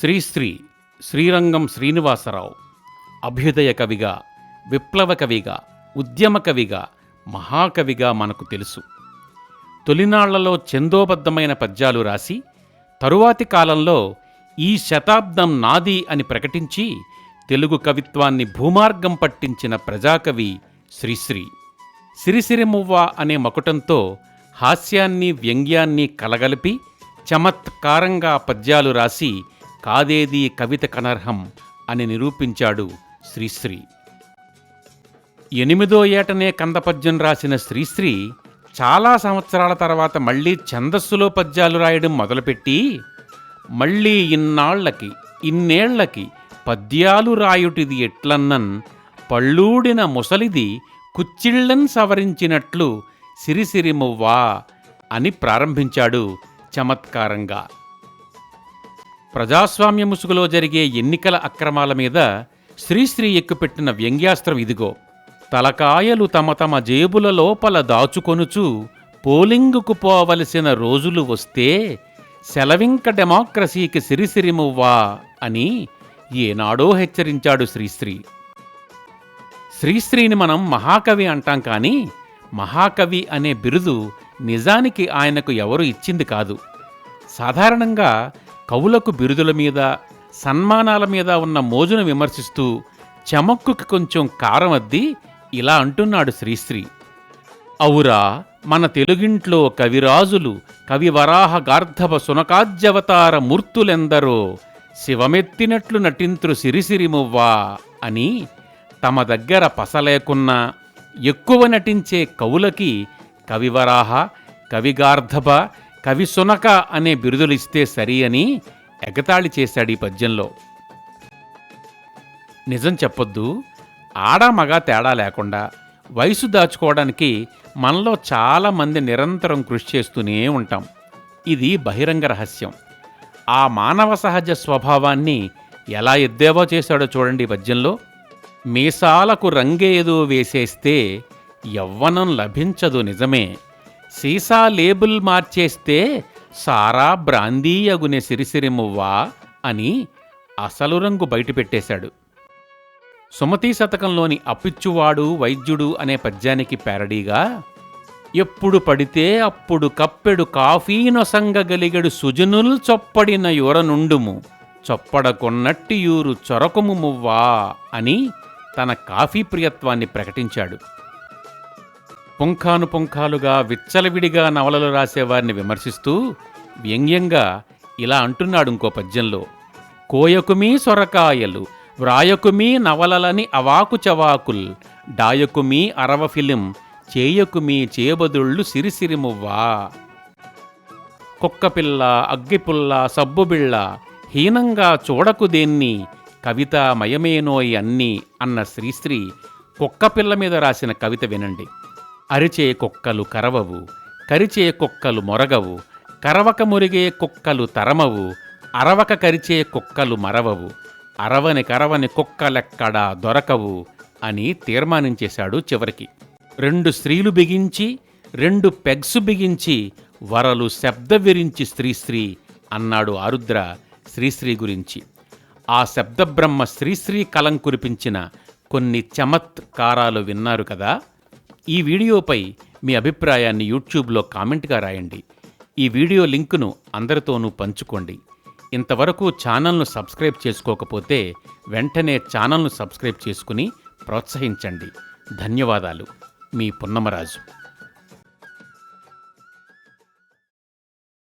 శ్రీశ్రీ శ్రీరంగం శ్రీనివాసరావు అభ్యుదయ కవిగా విప్లవ కవిగా ఉద్యమ కవిగా మహాకవిగా మనకు తెలుసు. తొలినాళ్ళలో ఛందోబద్ధమైన పద్యాలు రాసి తరువాతి కాలంలో ఈ శతాబ్దం నాది అని ప్రకటించి తెలుగు కవిత్వాన్ని భూమార్గం పట్టించిన ప్రజాకవి శ్రీశ్రీ సిరిసిరిమువ్వ అనే మకుటంతో హాస్యాన్ని వ్యంగ్యాన్ని కలగలిపి చమత్కారంగా పద్యాలు రాసి కాదేది కవిత కనర్హం అని నిరూపించాడు శ్రీశ్రీ. ఎనిమిదో ఏటనే కందపద్యం రాసిన శ్రీశ్రీ చాలా సంవత్సరాల తర్వాత మళ్ళీ ఛందస్సులో పద్యాలు రాయడం మొదలుపెట్టి మళ్ళీ ఇన్నాళ్ళకి ఇన్నేళ్ళకి పద్యాలు రాయుటిది ఎట్లన్నన్ పళ్ళూడిన ముసలిది కుచ్చిళ్ళన్ సవరించినట్లు సిరిసిరిమువ్వా అని ప్రారంభించాడు చమత్కారంగా. ప్రజాస్వామ్య ముసుగులో జరిగే ఎన్నికల అక్రమాల మీద శ్రీశ్రీ ఎక్కుపెట్టిన వ్యంగ్యాస్త్రం ఇదిగో. తలకాయలు తమ తమ జేబుల లోపల దాచుకొనుచు పోలింగుకు పోవలసిన రోజులు వస్తే సెలవింక డెమోక్రసీకి సిరిసిరిమువ్వా అని ఏనాడో హెచ్చరించాడు శ్రీశ్రీ. శ్రీశ్రీని మనం మహాకవి అంటాం కానీ మహాకవి అనే బిరుదు నిజానికి ఆయనకు ఎవరు ఇచ్చింది కాదు. సాధారణంగా కవులకు బిరుదుల మీద సన్మానాల మీద ఉన్న మోజును విమర్శిస్తూ చెమక్కుకి కొంచెం కారం అద్ది ఇలా అంటున్నాడు శ్రీశ్రీ. ఔరా మన తెలుగింట్లో కవిరాజులు కవివరాహ గార్ధవ సునకాజ్యవతార మూర్తులెందరో శివమెత్తినట్లు నటింతురు సిరిసిరిమువ్వా అని తమ దగ్గర పసలేకున్నా ఎక్కువ నటించే కవులకి కవివరాహ కవిగార్ధభ కవి సునక అనే బిరుదులిస్తే సరి అని ఎగతాళి చేశాడు ఈ పద్యంలో. నిజం చెప్పొద్దు ఆడ మగ తేడా లేకుండా వయసు దాచుకోవడానికి మనలో చాలామంది నిరంతరం కృషి చేస్తూనే ఉంటాం. ఇది బహిరంగ రహస్యం. ఆ మానవ సహజ స్వభావాన్ని ఎలా ఎద్దేవా చేశాడో చూడండి పద్యంలో. మీసాలకు రంగేదో వేసేస్తే యవ్వనం లభించదు నిజమే. సీసా లేబుల్ మార్చేస్తే సారా బ్రాందీయగునే సిరిసిరిమువ్వా అని అసలు రంగు బయటపెట్టేశాడు సుమతీ శతకంలోని అప్పిచ్చువాడు వైద్యుడు అనే పద్యానికి ప్యారడీగా ఎప్పుడు పడితే అప్పుడు కప్పెడు కాఫీ నొసంగగలిగడు సుజనుల్ చొప్పడిన యురనుండుము చొప్పడకొన్నట్టి యూరు చొరకము మువ్వా అని తన కాఫీ ప్రియత్వాన్ని ప్రకటించాడు. పుంఖానుపుంఖాలుగా విచ్చలవిడిగా నవలలు రాసేవారిని విమర్శిస్తూ వ్యంగ్యంగా ఇలా అంటున్నాడు ఇంకో పద్యంలో. కోయకుమీ సొరకాయలు వ్రాయకుమీ నవలలని అవాకు చవాకుల్ డాయకుమీ అరవ ఫిలిం చేయకుమీ చేయబదుళ్ళు సిరిసిరిమువ్వా. కుక్కపిల్ల అగ్గిపుల్ల సబ్బుబిళ్ళ హీనంగా చూడకు దేన్ని కవిత మయమేనోయ్ అన్నీ అన్న శ్రీశ్రీ కుక్కపిల్ల మీద రాసిన కవిత వినండి. అరిచే కుక్కలు కరవవు కరిచే కుక్కలు మొరగవు కరవక మురిగే కుక్కలు తరమవు అరవక కరిచే కుక్కలు మరవవు అరవని కరవని కుక్కలెక్కడా దొరకవు అని తీర్మానించేశాడు చివరికి. రెండు స్త్రీలు బిగించి రెండు పెగ్సు బిగించి వరలు శబ్ద విరించి శ్రీశ్రీ అన్నాడు ఆరుద్ర శ్రీశ్రీ గురించి. ఆ శబ్దబ్రహ్మ శ్రీశ్రీ కలం కురిపించిన కొన్ని చమత్కారాలు విన్నారు కదా? ఈ వీడియోపై మీ అభిప్రాయాన్ని యూట్యూబ్లో కామెంట్గా రాయండి. ఈ వీడియో లింకును అందరితోనూ పంచుకోండి. ఇంతవరకు ఛానల్ను సబ్స్క్రైబ్ చేసుకోకపోతే వెంటనే ఛానల్ను సబ్స్క్రైబ్ చేసుకుని ప్రోత్సహించండి. ధన్యవాదాలు. మీ పున్నమరాజు.